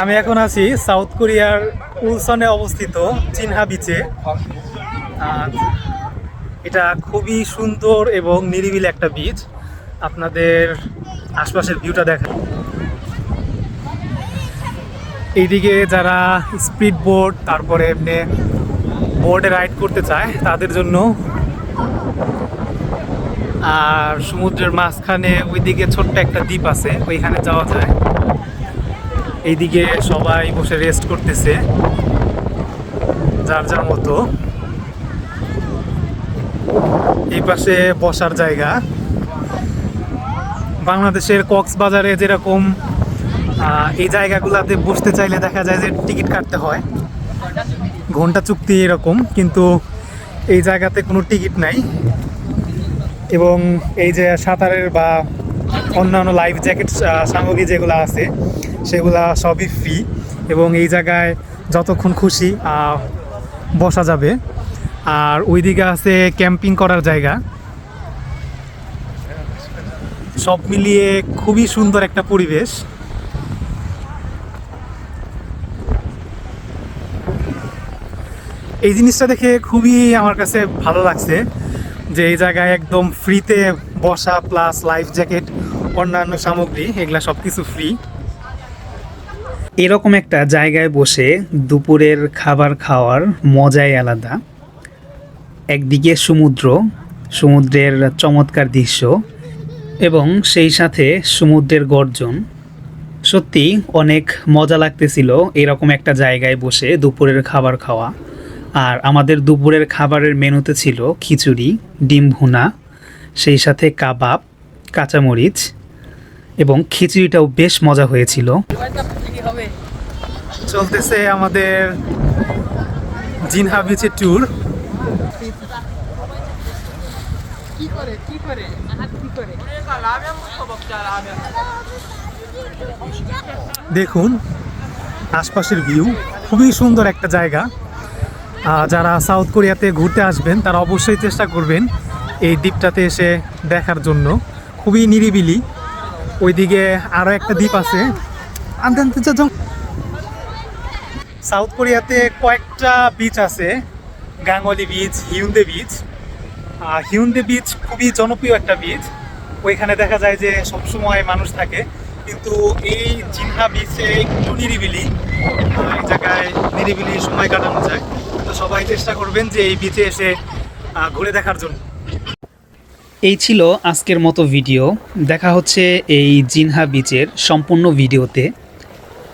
আমি এখন আছি সাউথ কোরিয়ার উলসনে অবস্থিত চিনহা বিচে এটা খুবই সুন্দর এবং নিরিবিলি একটা বিচ আপনাদের আশপাশের ভিউটা দেখা এইদিকে যারা স্পিড বোর্ড তারপরে এমনি বোর্ডে রাইড করতে চায়, তাদের জন্য। আর সমুদ্রের মাঝখানে ওইদিকে ছোট্ট একটা দ্বীপ আছে, ওইখানে যাওয়া যায়। এইদিকে সবাই বসে রেস্ট করতেছে, যার যার মতো। এই পাশে বসার জায়গা। বাংলাদেশের কক্সবাজারে যেরকম এই জায়গাগুলোতে বসতে চাইলে দেখা যায় যে টিকিট কাটতে হয়। ঘণ্টা চুক্তি এরকম, কিন্তু এই জায়গাতে কোনো টিকিট নাই। এবং এই যে সাঁতারের বা অন্যান্য লাইফ জ্যাকেট সামগ্রী যেগুলো আছে সেগুলা সবই ফ্রি এবং এই জায়গায় যতক্ষণ খুশি বসা যাবে। আর ওইদিকে আছে ক্যাম্পিং করার জায়গা। সব মিলিয়ে খুবই সুন্দর একটা পরিবেশ। এই জিনিসটা দেখে খুবই আমার কাছে ভালো লাগছে যে এই জায়গায় একদম ফ্রিতে বসা প্লাস লাইফ জ্যাকেট অন্যান্য সামগ্রী, এগুলা সব কিছু ফ্রি এরকম একটা জায়গায় বসে দুপুরের খাবার খাওয়ার মজাই আলাদা। একদিকে সমুদ্র, সমুদ্রের চমৎকার দৃশ্য এবং সেই সাথে সমুদ্রের গর্জন। সত্যি অনেক মজা লাগতেছিল এরকম একটা জায়গায় বসে দুপুরের খাবার খাওয়া। আর আমাদের দুপুরের খাবারের মেনুতে ছিল খিচুড়ি, ডিম ভুনা, সেই সাথে কাবাব, কাঁচামরিচ এবং খিচুড়িটাও বেশ মজা হয়েছিল। চলতেছে আমাদের জিনহা বিচের ট্যুর দেখুন আশপাশের ভিউ খুবই সুন্দর একটা জায়গা। যারা সাউথ কোরিয়াতে ঘুরতে আসবেন তারা অবশ্যই চেষ্টা করবেন এই দ্বীপটাতে এসে দেখার জন্য। খুবই নিরিবিলি। ওইদিকে আরও একটা দ্বীপ আছে। আনতে। সাউথ কোরিয়াতে কয়েকটা বিচ আছে। গাঙ্গলি beach Haeundae beach Haeundae beach খুবই জনপ্রিয় একটা বিচ ওইখানে দেখা যায় যে সবসময় মানুষ থাকে। কিন্তু এই জিনহা বিচে একটু নিরিবিলি এই জায়গায় নিরিবিলি সময় কাটানো যায়। তো সবাই চেষ্টা করবেন যে এই বিচে এসে ঘুরে দেখার জন্য। এই ছিল আজকের মতো ভিডিও দেখা হচ্ছে এই জিনহা বিচের সম্পূর্ণ ভিডিওতে